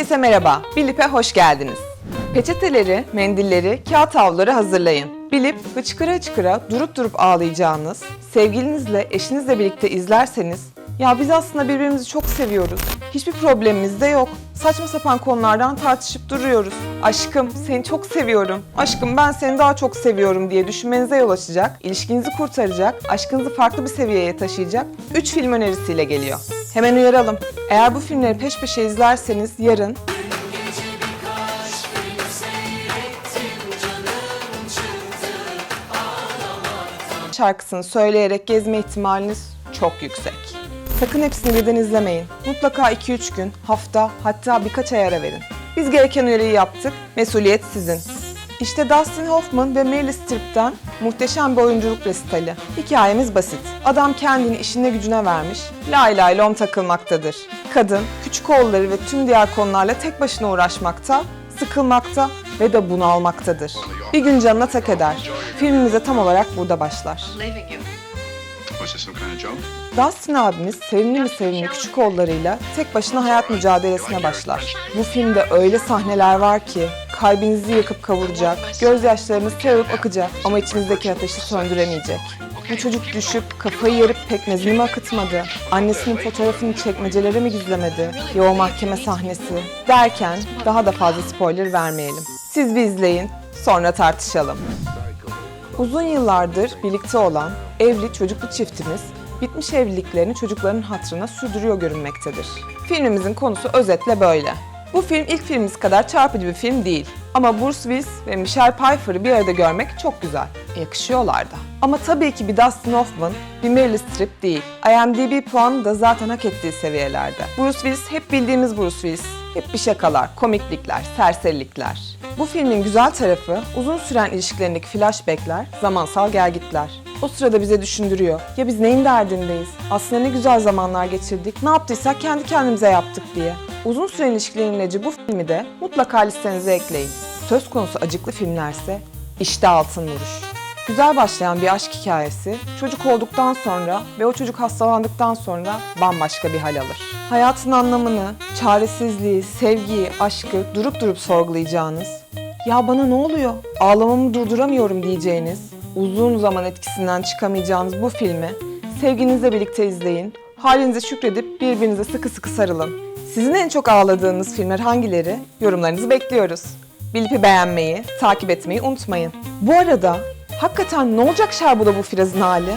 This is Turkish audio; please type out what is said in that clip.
Herkese merhaba, Bilip'e hoş geldiniz. Peçeteleri, mendilleri, kağıt havluları hazırlayın. Bilip hıçkıra hıçkıra durup durup ağlayacağınız, sevgilinizle, eşinizle birlikte izlerseniz ya biz aslında birbirimizi çok seviyoruz. Hiçbir problemimiz de yok. Saçma sapan konulardan tartışıp duruyoruz. Aşkım seni çok seviyorum. Aşkım ben seni daha çok seviyorum diye düşünmenize yol açacak, ilişkinizi kurtaracak, aşkınızı farklı bir seviyeye taşıyacak 3 film önerisiyle geliyor. Hemen uyaralım. Eğer bu filmleri peş peşe izlerseniz yarın şarkısını söyleyerek gezme ihtimaliniz çok yüksek. Sakın hepsini birden izlemeyin. Mutlaka 2-3 gün, hafta hatta birkaç ay ara verin. Biz gereken uyarıyı yaptık, mesuliyet sizin. İşte Dustin Hoffman ve Meryl Streep'ten muhteşem bir oyunculuk resitali. Hikayemiz basit. Adam kendini işine gücüne vermiş, lay lay lom takılmaktadır. Kadın, küçük oğulları ve tüm diğer konularla tek başına uğraşmakta, sıkılmakta ve de bunalmaktadır. Bir gün canına tak eder. Filmimize tam olarak burada başlar. Dustin abimiz sevimli mi sevimli küçük oğullarıyla tek başına hayat mücadelesine başlar. Bu filmde öyle sahneler var ki kalbinizi yakıp kavuracak, gözyaşlarınız sevip akacak ama içinizdeki ateşi söndüremeyecek. Bu çocuk düşüp kafayı yarıp pekmezini mi akıtmadı? Annesinin fotoğrafını çekmecelere mi gizlemedi? Ya o mahkeme sahnesi? Derken daha da fazla spoiler vermeyelim. Siz bir izleyin, sonra tartışalım. Uzun yıllardır birlikte olan evli çocuklu çiftimiz bitmiş evliliklerini çocukların hatırına sürdürüyor görünmektedir. Filmimizin konusu özetle böyle. Bu film ilk filmimiz kadar çarpıcı bir film değil. Ama Bruce Willis ve Michelle Pfeiffer'ı bir arada görmek çok güzel. Yakışıyorlar da. Ama tabii ki bir Dustin Hoffman, bir Meryl Streep değil. IMDb puanı da zaten hak ettiği seviyelerde. Bruce Willis hep bildiğimiz Bruce Willis. Hep bir şakalar, komiklikler, serserilikler. Bu filmin güzel tarafı uzun süren ilişkilerindeki flashbackler, zamansal gelgitler. O sırada bize düşündürüyor. Ya biz neyin derdindeyiz? Aslında ne güzel zamanlar geçirdik. Ne yaptıysak kendi kendimize yaptık diye. Uzun süren ilişkilerin ilacı bu filmi de mutlaka listenize ekleyin. Söz konusu acıklı filmlerse işte altın vuruş. Güzel başlayan bir aşk hikayesi, çocuk olduktan sonra ve o çocuk hastalandıktan sonra bambaşka bir hal alır. Hayatın anlamını, çaresizliği, sevgiyi, aşkı durup durup sorgulayacağınız, ya bana ne oluyor, ağlamamı durduramıyorum diyeceğiniz, uzun zaman etkisinden çıkamayacağınız bu filmi sevginizle birlikte izleyin, halinize şükredip birbirinize sıkı sıkı sarılın. Sizin en çok ağladığınız filmler hangileri? Yorumlarınızı bekliyoruz. Bilip'i beğenmeyi, takip etmeyi unutmayın. Bu arada hakikaten ne olacak Şerbu'da bu Firaz'ın hali?